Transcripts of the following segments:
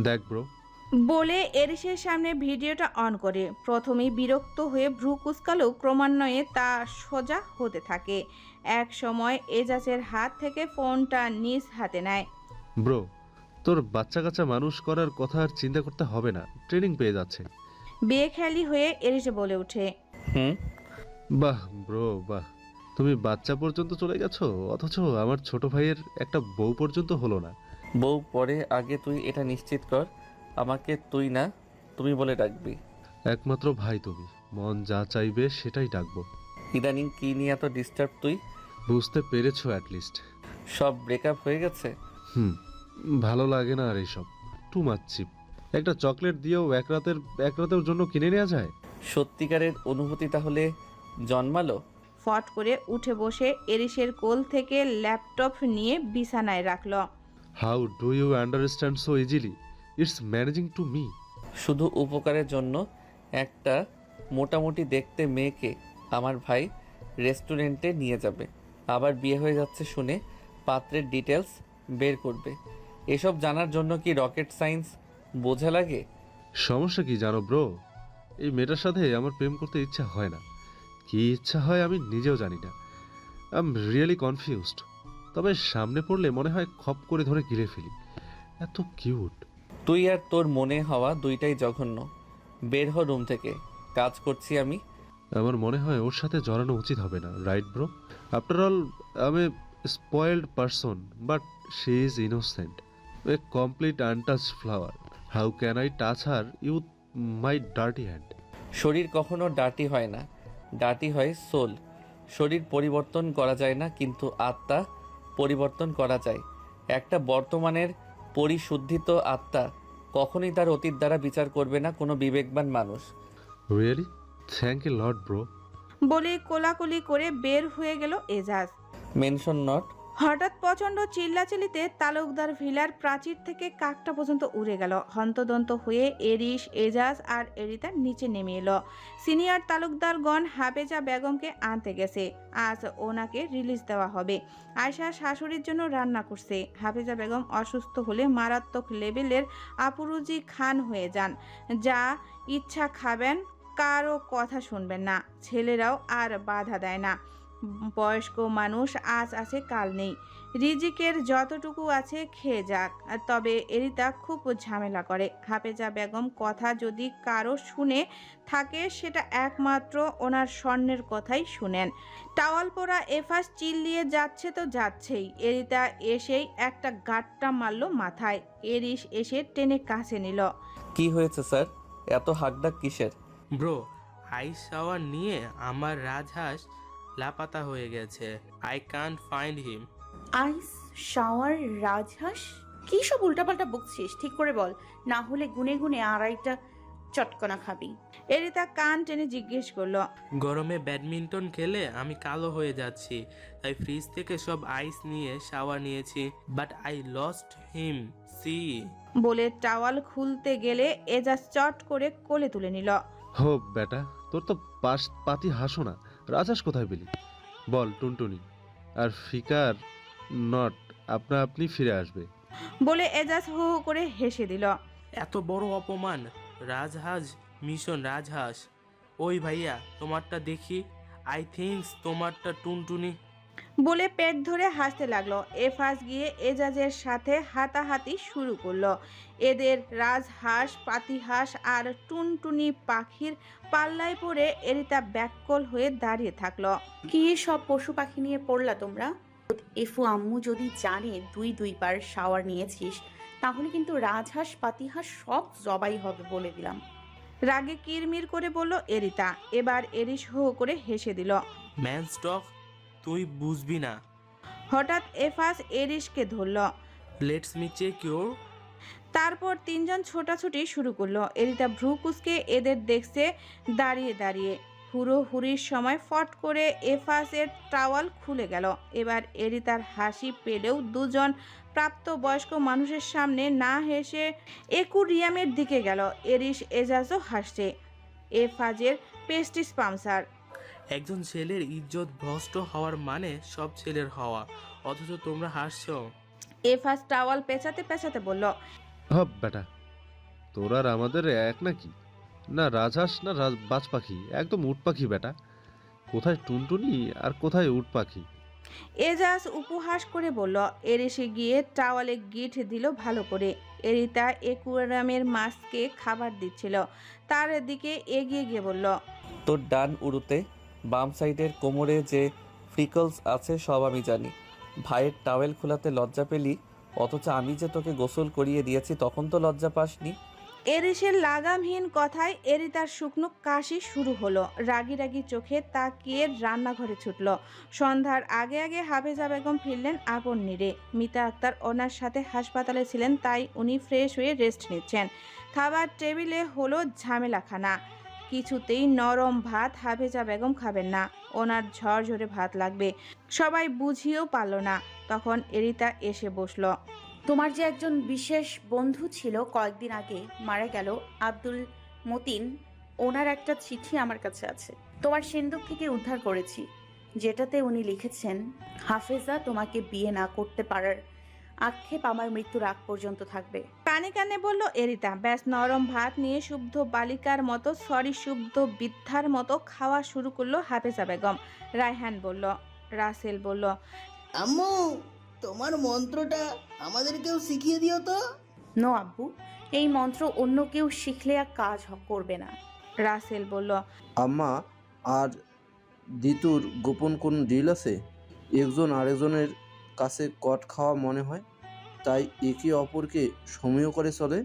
দেখ ব্রো বলে এরিসের সামনে ভিডিওটা অন করে। প্রথমেই বিরক্ত হয়ে ভ্রু কুচকালেও ক্রমান্বয়ে তা সোজা হতে থাকে। এক সময় এজাজের হাত থেকে ফোনটা নিজ হাতে নেয়। ব্রো তোর বাচ্চা কাচ্চা মানুষ করার কথা আর চিন্তা করতে হবে না ট্রেনিং পেয়ে যাচ্ছে। বেখেয়ালি হয়ে এরিসে বলে ওঠে। হুম? বাহ ব্রো বাহ। তুমি বাচ্চা পর্যন্ত চলে গেছো অথচ আমার ছোট ভাইয়ের একটা বউ পর্যন্ত হলো না। বউ পরে আগে তুই এটা নিশ্চিত কর আমাকে তুই না তুমি বলে ডাকবি। একমাত্র ভাই তুমি মন যা চাইবে সেটাই ডাকবো। ইদানিং কি নিয়ে এত ডিস্টার্ব তুই? বুঝতে পেরেছ অ্যাটলিস্ট সব ব্রেকআপ হয়ে গেছে? হুম ভালো লাগে না আর এইসব। টু মাচ চিপ একটা চকলেট দিয়েও এক রাতের এক রাতের জন্য কিনে নেওয়া যায়? সত্যিকারের অনুভূতি তাহলে জন্মালো? ফট করে উঠে বসে এরিসের কোল থেকে ল্যাপটপ নিয়ে বিছানায় রাখল। How do you understand so easily it's managing to me শুধু উপকারের জন্য একটা মোটামুটি দেখতে মেয়েকে আমার ভাই রেস্টুরেন্টে নিয়ে যাবে। আবার বিয়ে হয়ে যাচ্ছে শুনে পাত্রের ডিটেলস বের করবে। এসব জানার জন্য কি রকেট সায়েন্স বোঝা লাগে? সমস্যা কি জানো ব্রো এই মেয়েটার সাথে আমার প্রেম করতে ইচ্ছা হয় না। কি ইচ্ছা হয় আমি নিজেও জানি না। আই এম রিয়েলি কনফিউজড তবে সামনে পড়লে মনে হয় খপ করে ধরে গিলে ফেলি। এত কিউট। তুই আর তোর মনে হওয়া দুইটাই জঘন্য। বের হ রুম থেকে। কাজ করছি আমি। আমার মনে হয় ওর সাথে জড়ানো উচিত হবে না রাইট ব্রো? আফটার অল আমি spoiled person but she is innocent a complete untouch flower how can I touch her with my dirty hand শরীর কখনো ডার্টি হয় না। ডার্টি হয় সোল শরীর পরিবর্তন করা যায় না কিন্তু আত্মা পরিবর্তন করা যায় একটা বর্তমানের পরিশুদ্ধিত আত্মা কখনই তার অতীত দ্বারা বিচার করবে না কোনো বিবেকবান মানুষ। Really thank you lord bro বলে কোলাকুলি করে বের হয়ে গেল এজাজ। মেনশন নট হঠাৎ প্রচণ্ড চিল্লাচিল্লিতে তালুকদার ভিলার প্রাচীর থেকে কাকটা পর্যন্ত উড়ে গেল। হন্তদন্ত হয়ে এরিস এজাজ আর এরিতা নিচে নেমে এলো। সিনিয়র তালুকদারগণ হাফেজা বেগমকে আনতে গেছে। আজ ওনাকে রিলিজ দেওয়া হবে। আয়শা শাশুড়ির জন্য রান্না করছে। হাফেজা বেগম অসুস্থ হলে মারাত্মক লেভেলের আপুরুজি খান হয়ে যান। যা ইচ্ছা খাবেন কারও কথা শুনবেন না। ছেলেরাও আর বাধা দেয় না। বয়স্ক মানুষ আজ আছে কাল নেই। রিজিকের যতটুকু আছে খেয়ে যাক। তবে এরিতা খুব ঝামেলা করে। হাফেজা বেগম কথা যদি কারও শুনে থাকে সেটা একমাত্র ওনার স্বর্ণের কথাই শুনেন। টাওয়াল পোড়া এফাস চিল্লিয়ে যাচ্ছে তো যাচ্ছেই। এরিতা এসেই একটা গাট্টা মারল মাথায়। এরিস এসে টেনে কাছে নিল। কি হয়েছে স্যার? এত হাকডাক কিসের? ব্রো আইস শাওয়ার নিয়ে আমার রাজহাঁস লাপাতা হয়ে গেছে। I can't find him ice shower রাজহাঁস? কী সব উল্টাপাল্টা বকছিস? ঠিক করে বল। না হলে গুনে গুনে আড়াইটা চটকনা খাবি। এরিতা কান টেনে জিজ্ঞেস করল গরমে ব্যাডমিন্টন খেলে আমি কালো হয়ে যাচ্ছি তাই ফ্রিজ থেকে সব আইস নিয়ে শাওয়ার নিয়েছি but I lost him see বলে টাওয়াল খুলতে গেলে এজাজ চট করে কোলে তুলে নিল। হো বেটা তোর তো পাশ পাতি হাসো না। রাজাস কোথায় পেলি? বল টুনটুনি। আর ফিকার নট আপনা আপনি ফিরে আসবে। বলে এজাজ হু হো করে হেসে দিল। এত বড় অপমান। রাজহাজ মিশন রাজহাঁস। ওই ভাইয়া তোমারটা দেখি? আই থিঙ্কস তোমারটা টুনটুনি। বলে পেট ধরে হাসতে লাগল। এফাস গিয়ে এজাজের সাথে হাতাহাতি শুরু করল। এদের রাজহাঁস পাতিহাঁস আর টুনটুনি পাখির পাল্লায় পড়ে এরিতা ব্যাককল হয়ে দাঁড়িয়ে থাকল। কি সব পশু পাখি নিয়ে পড়লা তোমরা? এফু আম্মু যদি জানে দুই দুইবার শাওয়ার নিয়েছিস তাহলে কিন্তু রাজহাঁস পাতিহাঁস সব জবাই হবে বলে দিলাম। রাগে কিরমির করে বলল এরিতা। এবার এরিস হো হো করে হেসে দিল। ম্যান স্টক তুই বুঝবি না। হঠাৎ এফাস এরিসকে ধরল। লেটস মি চেক ইউর তারপর তিনজন ছোটাছুটি শুরু করল। এরিতা ভ্রু কুসকে এদের দেখছে দাঁড়িয়ে দাঁড়িয়ে। হুড়ো হুড়ির সময় ফট করে এফাসের টাওয়াল খুলে গেল। এবার এরিতার হাসি পেলেও দুজন প্রাপ্তবয়স্ক মানুষের সামনে না হেসে একুরিয়ামের দিকে গেল। এরিস এজাজও হাসছে। এফাজের পেস্টিস পামসার। একজন ছেলের ইজ্জত ভ্রষ্ট হওয়ার মানে সব ছেলের হওয়া। অথচ তোমরা হাসছো। এফাস টাওয়াল পেঁচাতে পেঁচাতে বলল হব বেটা তোর আর আমাদের এক নাকি? না রাজহাঁস না রাজ বাজ পাখি একদম উট পাখি বেটা। কোথায় টুনটুনি আর কোথায় উট পাখি এজাজ উপহাস করে বলল এরিসে গিয়ে টাওয়ালে গিট দিল ভালো করে। এরিতা একুয়ারামের মাছকে খাবার দিচ্ছিল। তার দিকে এগিয়ে গিয়ে বলল তোর ডান উড়ুতে বাম সাইডের কোমরে যে ফ্রিকলস আছে, সব আমি জানি। ভাইয়ের টাওয়েল খোলাতে লজ্জা পেলি? অথচ আমি যে তোকে গোসল করিয়ে দিয়েছি, তখন তো লজ্জা পাসনি। এরিসের লাগামহীন কথায় এরিতার শুকনো কাশি শুরু হলো। রাগি রাগি চোখে তাকিয়ে রান্নাঘরে ছুটল। সন্ধ্যার আগে আগে হাফেজা বেগম ফিরলেন আপন নিরে। মিতা আক্তার ওনার সাথে হাসপাতালে ছিলেন, তাই উনি ফ্রেশ হয়ে রেস্ট নিচ্ছেন। খাবার টেবিলে হলো ঝামেলাখানা। কিছুতেই নরম ভাত হাফেজা বেগম খাবেন না। ওনার ঝরঝরে ভাত লাগবে। সবাই বুঝিয়েও পারল না। তখন এরিতা এসে বসল। তোমার যে একজন বিশেষ বন্ধু ছিল কয়েকদিন আগে, মারা গেল আব্দুল মতিন। ওনার একটা চিঠি আমার কাছে আছে। তোমার সিন্ধুক থেকে উদ্ধার করেছি। যেটাতে উনি লিখেছেন, হাফেজা তোমাকে বিয়ে না করতে পারার আক্ষেপ আমার মৃত্যুর আগ পর্যন্ত থাকবে। কানে কানে বলল এরিতা ব্যাস নরম ভাত নিয়ে শুদ্ধ বালিকার মতো সরি শুদ্ধ বৃদ্ধার মতো খাওয়া শুরু করল হাফেজা বেগম। রায়হান বলল রাসেল বলল আম্মু তোমার মন্ত্রটা আমাদেরকেও শিখিয়ে দিও তো? নো আব্বু এই মন্ত্র অন্য কেউ শিখলে আর কাজ হ- করবে না। রাসেল বলল আম্মা আর দিতুর গোপন কোন ডিল আছে? একজন আরেকজনের কাছে কট খাওয়া মনে হয়? তাই একে অপরকে সমীহ করে চলে।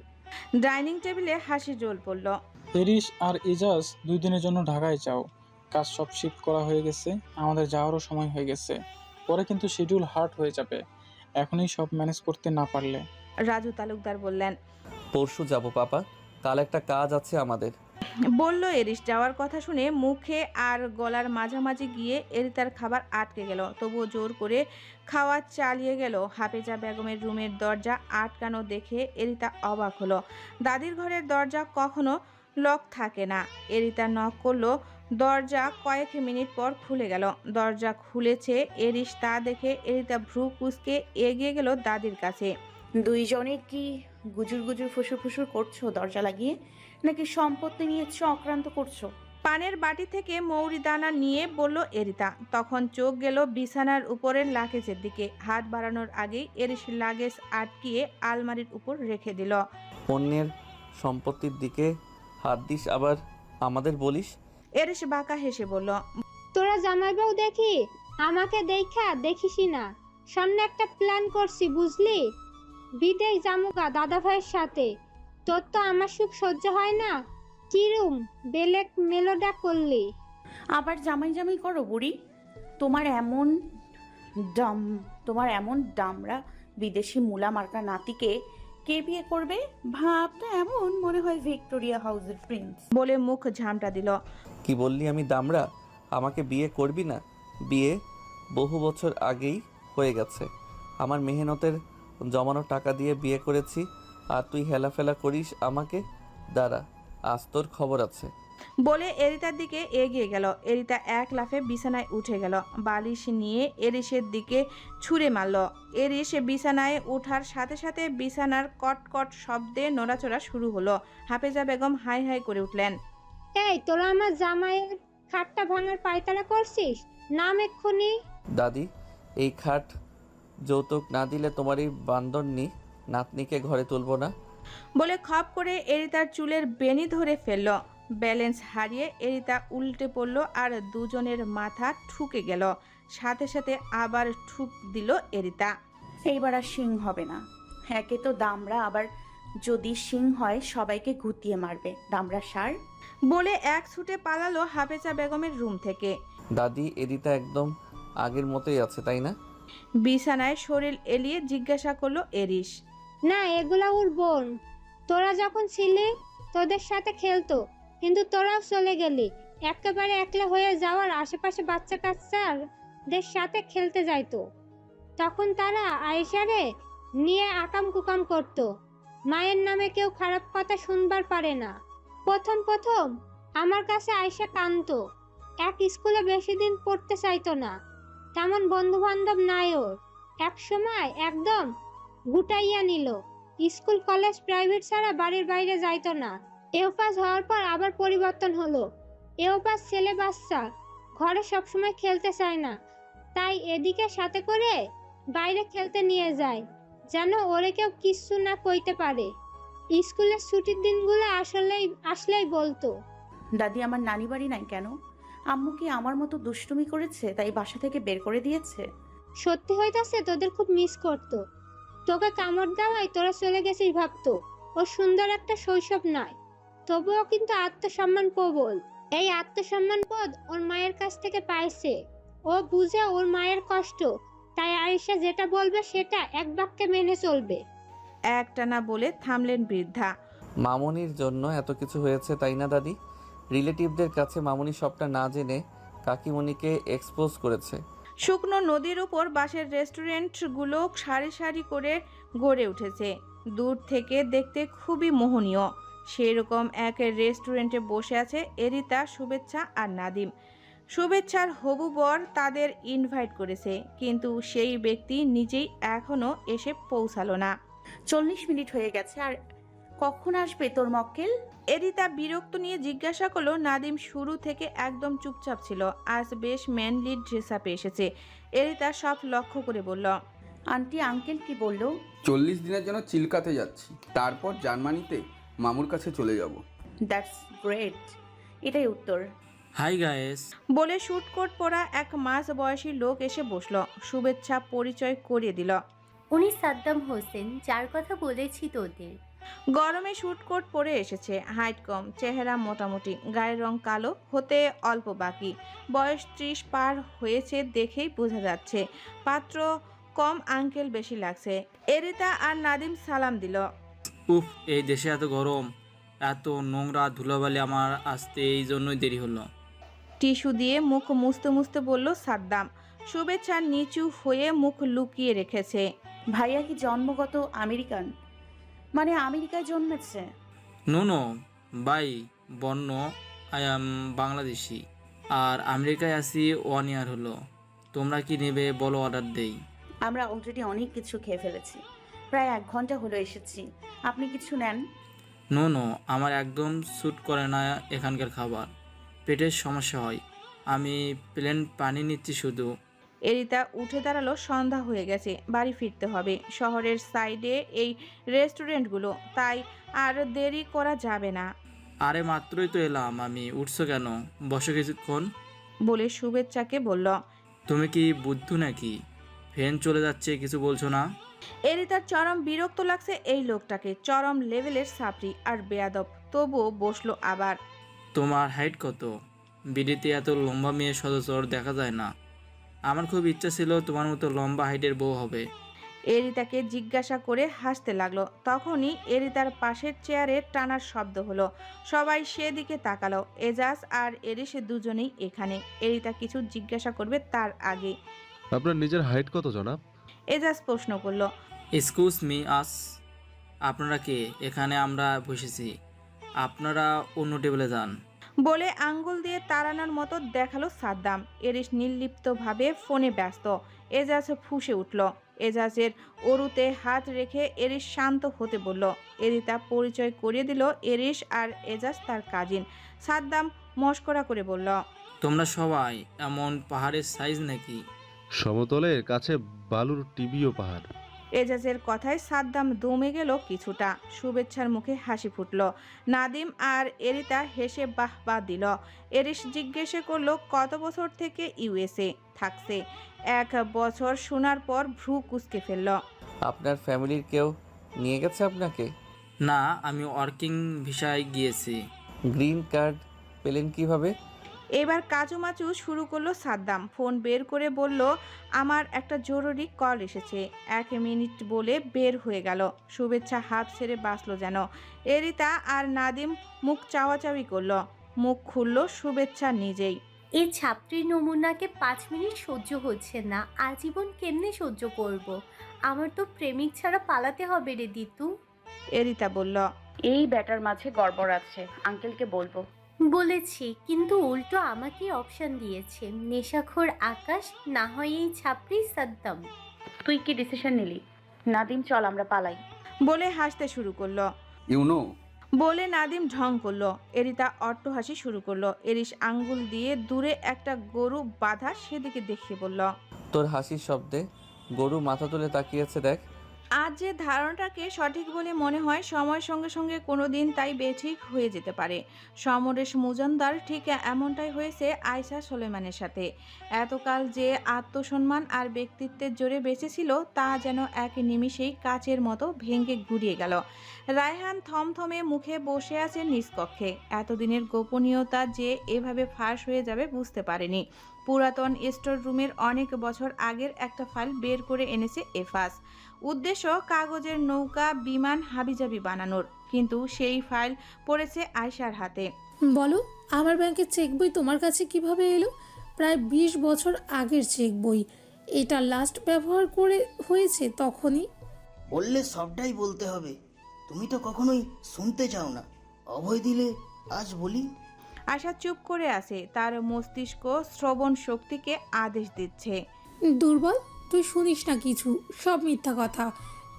ডাইনিং টেবিলে হাসি জোল পড়ল। পেরিস আর এজাজ দুই দিনের জন্য ঢাকায় যাও। কাজ সব শিফট করা হয়ে গেছে। আমাদের যাওয়ারও সময় হয়ে গেছে। পরে কিন্তু শিডিউল হার্ড হয়ে যাবে। এখনই সব ম্যানেজ করতে না পারলে। রাজু তালুকদার বললেন পরশু যাব পাপা। কাল একটা কাজ আছে আমাদের। বলল এরিস যাওয়ার কথা শুনে মুখে আর গলার মাঝামাঝি গিয়ে এরিতার খাবার আটকে গেল। তবুও জোর করে খাওয়া চালিয়ে গেল। হাফেজা বেগমের রুমের দরজা আটকানো দেখে এরিতা অবাক হলো। দাদির ঘরের দরজা কখনো লক থাকে না। এরিতা নক করল, দরজা কয়েক মিনিট পর খুলে গেল। দরজা খুলেছে এরিস তা দেখে এরিতা ভ্রু কুচকে এগিয়ে গেল দাদির কাছে। দুইজনে কি গুজুর গুজুর ফুসুর ফুসুর করছ দরজা লাগিয়ে? নাকি সম্পত্তি নিয়ে চক্রান্ত করছ? পানের বাটি থেকে মৌরি দানা নিয়ে বলল এরিতা। তখন চোখ গেল বিছানার উপরের লাগেজের দিকে। হাত বাড়ানোর আগেই এরিস লাগেজ আটকিয়ে আলমারির উপর রেখে দিল। অন্যের সম্পত্তির দিকে হাত দিস আবার আমাদের বলিস? এরিস বাঁকা হেসে বলল তোরা জামাইবাবু দেখি? আমাকে দেখা দেখিসই না। সামনে একটা প্ল্যান করছি বুঝলি? বিদেশ জামুকা দাদা ভাইয়ের সাথে। তোর তো আমার সুখ সহ্য হয় না। কিরুম বেলেক মেলোডা করলি। আবার জামাই জামাই করো বুড়ি। তোমার এমন ডাম তোমার এমন ডামরা বিদেশি মুলা মার্কা নাতিকে কে বিয়ে করবে? ভাবটা এমন মনে হয় ভিক্টোরিয়া হাউসের প্রিন্স। বলে মুখ ঝামটা দিল। কি বললি আমি দামড়া আমাকে বিয়ে করবি না? বিয়ে বহু বছর আগেই হয়ে গেছে। আমার মেহনতের জমানো টাকা দিয়ে বিয়ে করেছি আর তুই হেলাফেলা করিস আমাকে? দাঁড়া আজ তোর খবর আছে। বলে এরিতার দিকে এগিয়ে গেল। এরিতা এক লাফে বিছানায় উঠে গেল। বালিশ নিয়ে এরিসের দিকে ছুঁড়ে মারল। এরিস বিছানায় ওঠার সাথে সাথে বিছানার কটকট শব্দে নড়াচড়া শুরু হলো। হাফেজা বেগম হাই হাই করে উঠলেন এই তোরা আমার জামাইয়ের খাটটা ভাঙার পায়তারা করছিস? নাম এক্ষুনি? দাদি এই খাট যৌতুক না দিলে তোমার এই বান্দরনি নাতনিকে ঘরে তুলবো না। বলে খপ করে এরিতার চুলের বেনি ধরে ফেলল। ব্যালেন্স হারিয়ে এরিতা উল্টে পড়ল আর দুজনের মাথা ঠুকে গেল। সাথে সাথে আবার ঠুক দিল এরিতা। এইবার আর সিং হবে না। একে তো দামরা আবার যদি সিং হয় সবাইকে গুতিয়ে মারবে। দামরা সার। বলে এক ছুটে পালালো হাফেজা বেগমের রুম থেকে। দাদি এদিতা একদম আগের মতোই আছে তাই না? বিছানায় শরীর এলিয়ে জিজ্ঞাসা করল এরিস না, এগুলা ওর বোন। তোরা যখন ছিলি, তোদের সাথে খেলতো, কিন্তু তোরাও চলে গেলি। একেবারে একলা হয়ে যাওয়ার আশেপাশে বাচ্চা কাচ্চাদের সাথে খেলতে যাইতো। তখন তারা আয়েশারে নিয়ে আকাম কুকাম করতো। মায়ের নামে কেউ খারাপ কথা শুনবার পারে না। প্রথম প্রথম আমার কাছে আয়েশা কানতো এক স্কুলে বেশি দিন পড়তে চাইতো না। তেমন বন্ধু বান্ধব নাই ওর। এক সময় একদম গুটাইয়া নিল। স্কুল, কলেজ, প্রাইভেট ছাড়া বাড়ির বাইরে যাইতো না। এও পাস হওয়ার পর আবার পরিবর্তন হলো। এও পাস ছেলে বাচ্চা, ঘরে সবসময় খেলতে চায় না। তাই এদিকে সাথে করে বাইরে খেলতে নিয়ে যায়, যেন ওরে কেউ কিচ্ছু না কইতে পারে। স্কুলের ছুটির দিনগুলো আসলেই আসলেই বলতো। দাদি, আমার নানি বাড়ি নাই কেন? আম্মু কি আমার মতো দুষ্টুমি করেছে তাই বাসা থেকে বের করে দিয়েছে? সত্যি হইতাছে তোদের খুব মিস করতো। তোকে কামড় দেওয়ায় তোরা চলে গেছিস ভাবতো। ও সুন্দর একটা শৈশব নয়। তবুও কিন্তু আত্মসম্মান প্রবল। এই আত্মসম্মান পদ ওর মায়ের কাছ থেকে পাইছে। ও বুঝে ওর মায়ের কষ্ট। তাই আয়েশা যেটা বলবে সেটা এক বাক্যে মেনে চলবে। একটানা বলে থামলেন বৃদ্ধা। মামনির জন্য এত কিছু হয়েছে তাই না দাদি? রিলেটিভদের কাছে মামনি সবটা না জেনে কাকিমণিকে এক্সপোজ করেছে। শুকনো নদীর উপর বাসের রেস্টুরেন্টগুলো সারি সারি করে গড়ে উঠেছে। দূর থেকে দেখতে খুবই মোহনীয়। সেরকম এক রেস্টুরেন্টে বসে আছে এরিতা শুভেচ্ছা আর নাদিম। শুভেচ্ছার হবু বর তাদের ইনভাইট করেছে কিন্তু সেই ব্যক্তি নিজেই এখনও এসে পৌঁছালো না। চল্লিশ মিনিট হয়ে গেছে আর কখন আসবে তোর মক্কেল? এরিতা বিরক্ত নিয়ে জিজ্ঞাসা করল নাদিম শুরু থেকে একদম চুপচাপ ছিল আজ বেশ ম্যানলি ড্রেস আপে এসেছে। এরিতা সব লক্ষ্য করে বলল আন্টি আঙ্কেল কি বলল? চল্লিশ দিনের জন্য চিলকাতে যাচ্ছি তারপর জার্মানিতে মামুর কাছে চলে যাব। দ্যাটস গ্রেট এটাই উত্তর। হাই গায়েস বলে শুট কোট পরা এক মাস বয়সী লোক এসে বসল শুভেচ্ছা পরিচয় করিয়ে দিল। উনি সাদ্দাম হোসেন যার কথা বলেছি তোদের। গরমে শুট কোট পরে এসেছে হাইট কম চেহারা মোটামুটি গায়ের রং কালো হতে অল্প বাকি। বয়স ত্রিশ পার হয়েছে দেখেই বোঝা যাচ্ছে। পাত্র কম আঙ্কেল বেশি লাগছে। এরিতা আর নাদিম সালাম দিল। উফ এই দেশে এত গরম এত নোংরা ধুলোবালি আমার আসতে এই জন্যই দেরি হলো। টিস্যু দিয়ে মুখ মুছতে মুছতে বলল সাদ্দাম। শুভেচ্ছা নিচু হয়ে মুখ লুকিয়ে রেখেছে। ভাইয়া কি জন্মগত আমেরিকান? মানে আমেরিকায় জন্মেছে? No no by born I am Bangladeshi. আর আমেরিকায় আসি ওয়ান ইয়ার হলো। তোমরা কি নেবে বলো অর্ডার দেই। আমরা অলরেডি অনেক কিছু খেয়ে ফেলেছি। প্রায় এক ঘণ্টা হলো এসেছি। আপনি কিছু নেন? নো নো আমার একদম স্যুট করে না এখানকার খাবার। পেটের সমস্যা হয়। আমি প্লেন পানি নিচ্ছি শুধু। এরিতা উঠে দাঁড়াল সন্ধ্যা হয়ে গেছে বাড়ি ফিরতে হবে। শহরের সাইডে এই রেস্টুরেন্টগুলো তাই আর দেরি করা যাবে না। আরে মাত্রই তো এলাম আমি উঠছো কেন? বসে কিছুক্ষণ। বলে শুভেচ্ছাকে বলল। তুমি কি বুদ্ধু নাকি? ফ্যান চলে যাচ্ছে কিছু বলছো না? এরিতার চরম বিরক্ত লাগছে এই লোকটাকে চরম লেভেলের সাপড়ি আর বেয়াদব। তবুও বসল আবার। তোমার হাইট কত? বিডিতে এত লম্বা মেয়ে সদস্যর দেখা যায় না। আমার খুব ইচ্ছা ছিল তোমার মতো লম্বা হাইটের বউ হবে। এরিতাকে জিজ্ঞাসা করে হাসতে লাগল। তখনই এরিতার পাশের চেয়ারে টানার শব্দ হলো। সবাই সেদিকে তাকালো। এজাজ আর এরিস দুজনেই এখানে। এরিতা কিছু জিজ্ঞাসা করবে তার আগে। আপনার নিজের হাইট কত জনাব? এজাজ প্রশ্ন করল। এক্সকিউজ মি আস আপনারা কে? এখানে আমরা বসেছি। আপনারা অন্য টেবিলে যান। বলে আঙ্গুল দিয়ে তাড়ানোর মতো দেখাল সাদ্দাম। এরিস নির্লিপ্তভাবে ফোনে ব্যস্ত। এজাজ ফুঁসে উঠল। এজাজের অরুতে হাত রেখে এরিস শান্ত হতে বলল এরিতা পরিচয় করিয়ে দিল এরিস আর এজাজ তার কাজিন। সাদ্দাম মস্করা করে বলল তোমরা সবাই এমন পাহাড়ের সাইজ নাকি? সমতলের কাছে বালুর টিবিও পাহাড়। এজাজের কথায় সাদ্দাম দমে গেল কিছুটা। শুভেচ্ছার মুখে হাসি ফুটল। নাদিম আর এরিতা হেসে বাহ বাহ দিল। এরিস জিজ্ঞেসে করল কত বছর থেকে ইউএসএ থাকছে? এক বছর শোনার পর ভ্রু কুচকে ফেলল। আপনার ফ্যামিলির কেউ নিয়ে গেছে আপনাকে? না আমি ওয়ার্কিং ভিসায় গিয়েছি। গ্রিন কার্ড পেলেন কীভাবে? এবার কাচুমাচু শুরু করল সাদ্দাম। ফোন বের করে বলল আমার একটা জরুরি কল এসেছে। এক মিনিট বলে বের হয়ে গেল। শুভেচ্ছা হাফ ছেড়ে বাঁচলো যেন। এরিতা আর নাদিম মুখ চাওয়াচাওয়ি করল। মুখ খুললো শুভেচ্ছা নিজেই। এই ছাত্রীর নমুনাকে পাঁচ মিনিট সহ্য হচ্ছে না। আজীবন কেমনে সহ্য করব। আমার তো প্রেমিক ছাড়া পালাতে হবে রে দিতু। এরিতা বলল এই ব্যাটার মাঝে গড়বড় আছে। আঙ্কেলকে বলব। বলেছি কিন্তু উল্টো আমাকে অপশন দিয়েছে। নেশাখোর আকাশ না হয় এই ছাপড়ি সাদ্দাম। তুই কি ডিসিশন নিলি? নাদিম চল আমরা পালাই। বলে হাসতে শুরু করল। ইউ নো বলে নাদিম ঢং করল। এরিতা অট্টহাসি শুরু করল। এরিস আঙ্গুল দিয়ে দূরে একটা গরু বাঁধা সেদিকে দেখিয়ে বলল তোর হাসির শব্দে গরু মাথা তুলে তাকিয়েছে দেখ। আজ যে ধারণাটাকে সঠিক বলে মনে হয়, সময়ের সঙ্গে সঙ্গে কোনো দিন তাই বেঠিক হয়ে যেতে পারে। সমরেশ মুজনদার ঠিক এমনটাই হয়েছে আয়সা সোলেমানের সাথে। এতকাল যে আত্মসম্মান আর ব্যক্তিত্বের জোরে বেঁচেছিল, তা যেন এক নিমিষেই কাচের মতো ভেঙে গুড়িয়ে গেল। রায়হান থমথমে মুখে বসে আছে নিষ্কক্ষে। এতদিনের গোপনীয়তা যে এভাবে ফাঁস হয়ে যাবে বুঝতে পারেনি। পুরাতন স্টোর রুমের অনেক বছর আগের একটা ফাইল বের করে এনেছে এফাস। উদ্দেশ্য কাগজের নৌকা বিমান হাবিজাবি বানানোর। কিন্তু সেই ফাইল পড়েছে আয়শার হাতে। বলো আমার ব্যাংকের চেক বই তোমার কাছে কীভাবে এলো? প্রায় বিশ বছর আগের চেক বই। এটা লাস্ট ব্যবহার করে হয়েছে তখনই। বললে সবটাই বলতে হবে। তুমি তো কখনোই শুনতে চাও না। অভয় দিলে আজ বলি। আশা চুপ করে আছে। তার মস্তিষ্ক শ্রবণ শক্তিকে আদেশ দিচ্ছে। দুর্বল? তুই শুনিস না কিছু? সব মিথ্যা কথা।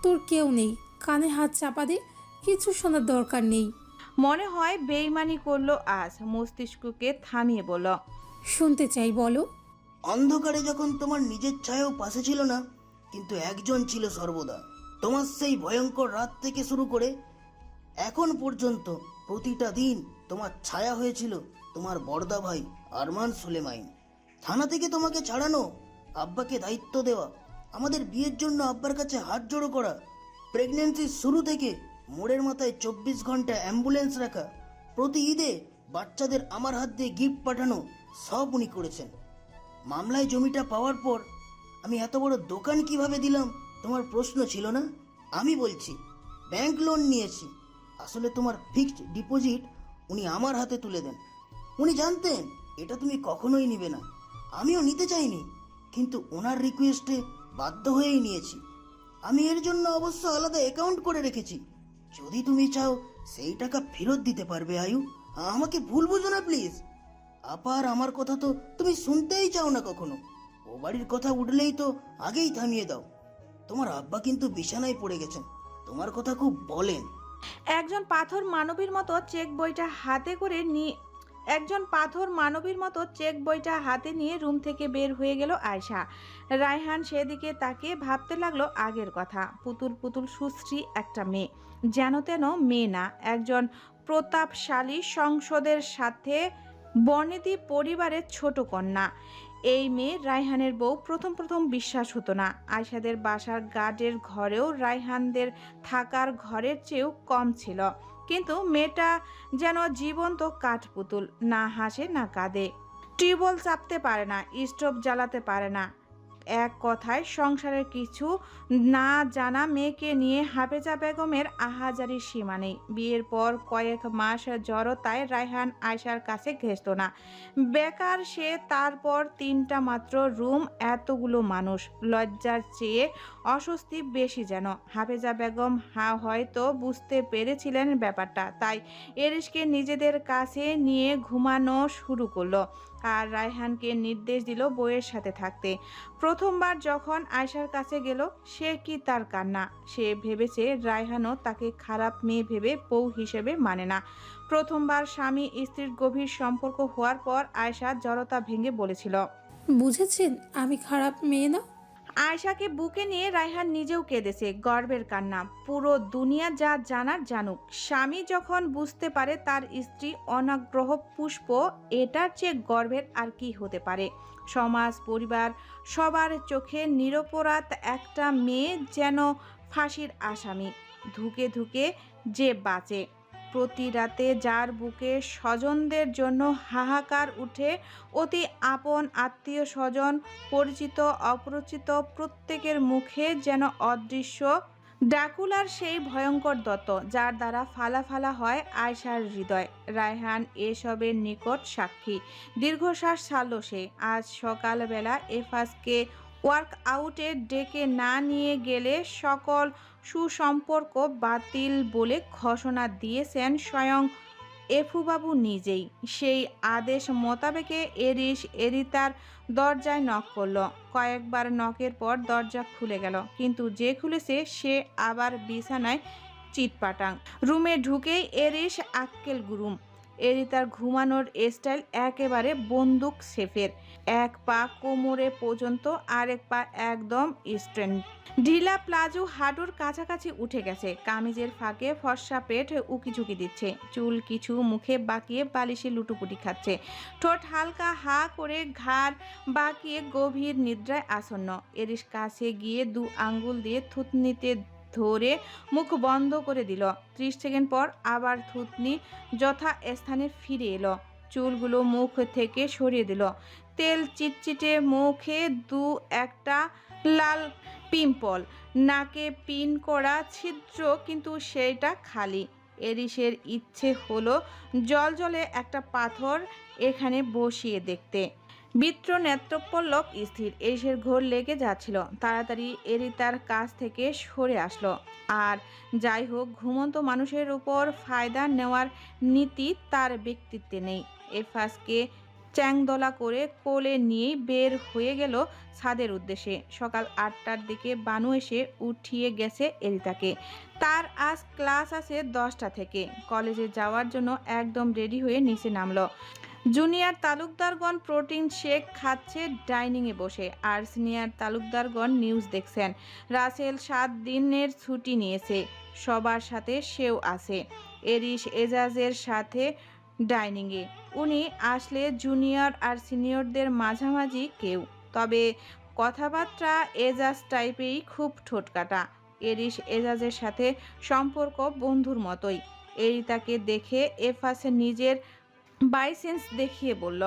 তোর কেউ নেই। কানে হাত চাপা দে। কিছু শোনার দরকার নেই। মনে হয় বেইমানি করল আজ। মস্তিষ্ককে থামিয়ে বলল শুনতে চাই বলো। অন্ধকারে যখন তোমার নিজের ছায়াও পাশে ছিল না কিন্তু একজন ছিল সর্বদা। তোমার সেই ভয়ঙ্কর রাত থেকে শুরু করে এখন পর্যন্ত প্রতিটা দিন তোমার ছায়া হয়েছিল তোমার বড়দা ভাই আরমান সুলেমাইন। থানা থেকে তোমাকে ছাড়ানো আব্বাকে দায়িত্ব দেওয়া। আমাদের বিয়ের জন্য আব্বার কাছে হাত জোড়ো করা। প্রেগনেন্সির শুরু থেকে মোড়ের মাথায় চব্বিশ ঘণ্টা অ্যাম্বুলেন্স রাখা। প্রতি ঈদে বাচ্চাদের আমার হাত দিয়ে গিফট পাঠানো সব উনি করেছেন। মামলায় জমিটা পাওয়ার পর আমি এত বড় দোকান কীভাবে দিলাম, তোমার প্রশ্ন ছিল না? আমি বলছি ব্যাংক লোন নিয়েছি। আসলে তোমার ফিক্সড ডিপোজিট উনি আমার হাতে তুলে দেন। উনি জানতেন, এটা তুমি কখনোই নিবে না। আমিও নিতে চাইনি। কিন্তু ওনার রিকোয়েস্টে বাধ্য হয়েই নিয়েছি। আমি এর জন্য অবশ্য আলাদা অ্যাকাউন্ট করে রেখেছি। যদি তুমি চাও সেই টাকা ফেরত দিতে পারবে, আয়ু। আমাকে ভুল বুঝো না প্লিজ আপার আমার কথা তো তুমি শুনতেই চাও না কখনো। ও বাড়ির কথা উঠলেই তো আগেই থামিয়ে দাও। তোমার আব্বা কিন্তু বিছানায় পড়ে গেছেন। তোমার কথা খুব বলেন। একজন পাথর মানবীর মতো চেক বইটা হাতে করে নিয়ে একজন পাথর মানবীর মতো চেক বইটা হাতে নিয়ে রুম থেকে বের হয়ে গেল আয়শা। রায়হান সেদিকে তাকে ভাবতে লাগল আগের কথা। পুতুল পুতুল সুশ্রী একটা মেয়ে। যেন তেন মেয়ে না, একজন প্রতাপশালী সংসদের সাথে বর্ণিতি পরিবারের ছোট কন্যা। এই মেয়ে রায়হানের বউ প্রথম প্রথম বিশ্বাস হতো না। আয়শাদের বাসার গার্ডের ঘরেও রায়হানদের থাকার ঘরের চেয়েও কম ছিল। কিন্তু মেয়েটা যেন জীবন্ত কাঠপুতুল, না হাসে, না কাঁদে। টিউবওয়েল চাপতে পারে না, স্টোভ জ্বালাতে পারে না। এক কথায়, সংসারের কিছু না জানা মেয়েকে নিয়ে হাফেজা বেগমের আহাজারির সীমা নেই। বিয়ের পর কয়েক মাস জড়তায় রায়হান আয়সার কাছে ঘেসত না। বেকার সে, তারপর তিনটা মাত্র রুম, এতগুলো মানুষ। লজ্জার চেয়ে অস্বস্তি বেশি যেন। হাফেজা বেগম হা হয়তো বুঝতে পেরেছিলেন ব্যাপারটা, তাই এরিশকে নিজেদের কাছে নিয়ে ঘুমানো শুরু করল আর রায়হানকে নির্দেশ দিল বইয়ের সাথে থাকতে। প্রথমবার যখন আয়সার কাছে গেল, সে কি তার কান্না? সে ভেবেছে রায়হানও তাকে খারাপ মেয়ে ভেবে বউ হিসেবে মানে না। প্রথমবার স্বামী স্ত্রীর গভীর সম্পর্ক হওয়ার পর আয়সা জড়তা ভেঙে বলেছিল, বুঝেছেন, আমি খারাপ মেয়ে না? আয়শাকে বুকে নিয়ে রায়হান নিজেও কেঁদেছে গর্বের কান্না। পুরো দুনিয়া যা জানার জানুক। স্বামী যখন বুঝতে পারে তার স্ত্রী অনাগ্রহ, পুষ্প, এটার চেয়ে গর্বের আর কি হতে পারে? সমাজ, পরিবার, সবার চোখে নিরপরাধ একটা মেয়ে যেন ফাঁসির আসামি। ধুকে ধুকে যে বাঁচে। প্রতি রাতে যার বুকে স্বজনদের জন্য হাহাকার উঠে, অতি আপন আত্মীয় স্বজন পরিচিত, অপরিচিত প্রত্যেকের মুখে যেন অদৃশ্য। ডাকুলার সেই ভয়ঙ্কর দত্ত যার দ্বারা ফালা ফালা হয় আয়সার হৃদয়। রায়হান এসবের নিকট সাক্ষী। দীর্ঘশ্বাস ছাড়ল সে। আজ সকালবেলা এফাসকে ওয়ার্ক আউটে ডেকে না নিয়ে গেলে সকল সুসম্পর্ক বাতিল বলে ঘোষণা দিয়েছেন স্বয়ং এফুবাবু নিজেই। সেই আদেশ মোতাবেকে এরিস এরিতার দরজায় নক করল। কয়েকবার নকের পর দরজা খুলে গেল, কিন্তু যে খুলেছে সে আবার বিছানায় চিটপাটাং। রুমে ঢুকেই এরিস আক্কেল গুরুম। এরিতার ঘুমানোর স্টাইল একেবারে বন্দুক সেফের এক পা কোমরে পর্যন্ত, আরেক পা একদম স্ট্রেন্ড ঢিলা প্লাজো হাঁটুর কাছাকাছি উঠে গেছে। কামিজের ফাঁকে ফর্সা পেট উকিঝুঁকি দিচ্ছে। চুল কিছু মুখে বাঁকিয়ে বালিশে লুটুপুটি খাচ্ছে। ঠোঁট হালকা হা করে ঘাড় বাঁকিয়ে গভীর নিদ্রায় আসন্ন। এরিস কাছে গিয়ে দু আঙ্গুল দিয়ে থুতনিতে ধরে মুখ বন্ধ করে দিল। ত্রিশ সেকেন্ড পর আবার থুতনি যথা স্থানে ফিরে এলো। চুলগুলো মুখ থেকে সরিয়ে দিল। তেল চিটচিটে মুখে দু একটা লাল পিম্পল। নাকে পিন করা ছিদ্র, কিন্তু সেটা খালি। এরিসের ইচ্ছে হলো জল জলে একটা পাথর এখানে বসিয়ে দেখতে। বিত্র নেত্রপল্লব স্থির। এরিসের ঘোর লেগে যাচ্ছিল। তাড়াতাড়ি এরি তার কাছ থেকে সরে আসলো। আর যাই হোক, ঘুমন্ত মানুষের উপর ফায়দা নেওয়ার নীতি তার ব্যক্তিত্বে নেই। এফাসকে চ্যাংদোলা করে কোলে নিয়েই বের হয়ে গেল ছাদের উদ্দেশ্যে। সকাল আটটার দিকে বানু এসে উঠিয়ে গেছে এরিতাকে তার আজ ক্লাস আছে দশটা থেকে। কলেজে যাওয়ার জন্য একদম রেডি হয়ে নিচে নামলো। জুনিয়র তালুকদারগণ প্রোটিন শেক খাচ্ছে ডাইনিংয়ে বসে আর সিনিয়র তালুকদারগণ নিউজ দেখছেন। রাসেল সাত দিনের ছুটি নিয়েছে। সবার সাথে সেও আছে। এরিস এজাজের সাথে ডাইনিংয়ে। উনি আসলে জুনিয়র আর সিনিয়রদের মাঝামাঝি কেউ। তবে কথাবার্তা এজাজ টাইপেই খুব ঠোঁটকাটা এরিস এজাজের সাথে সম্পর্ক বন্ধুর মতোই। এরিতাকে দেখে এফাসে নিজের বাইসেন্স দেখিয়ে বলল